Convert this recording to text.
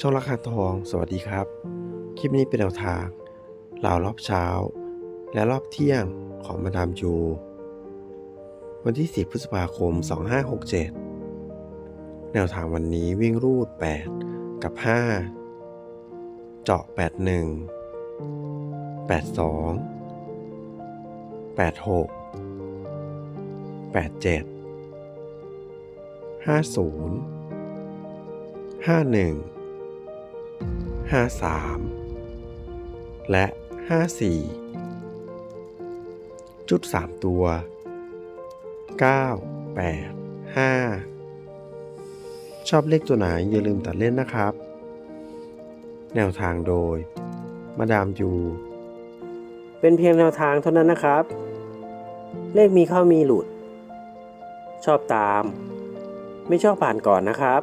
ช่องราคาทองสวัสดีครับ คลิปนี้เป็นแนวทางเหล่ารอบเช้า และรอบเที่ยงของมาดามยูวันที่ 10 พฤษภาคม 2567 แนวทางวันนี้วิ่งรูด 8 กับ 5 เจาะ 81 82 86 87 50 51 53 และ 54 จุด 3 ตัว 9 8 5 ชอบเลขตัวไหนอย่าลืมตัดเล่นนะครับ แนวทางโดย มาดามยู เป็นเพียงแนวทางเท่านั้นนะครับ เลขมีเข้ามีหลุด ชอบตาม ไม่ชอบผ่านก่อนนะครับ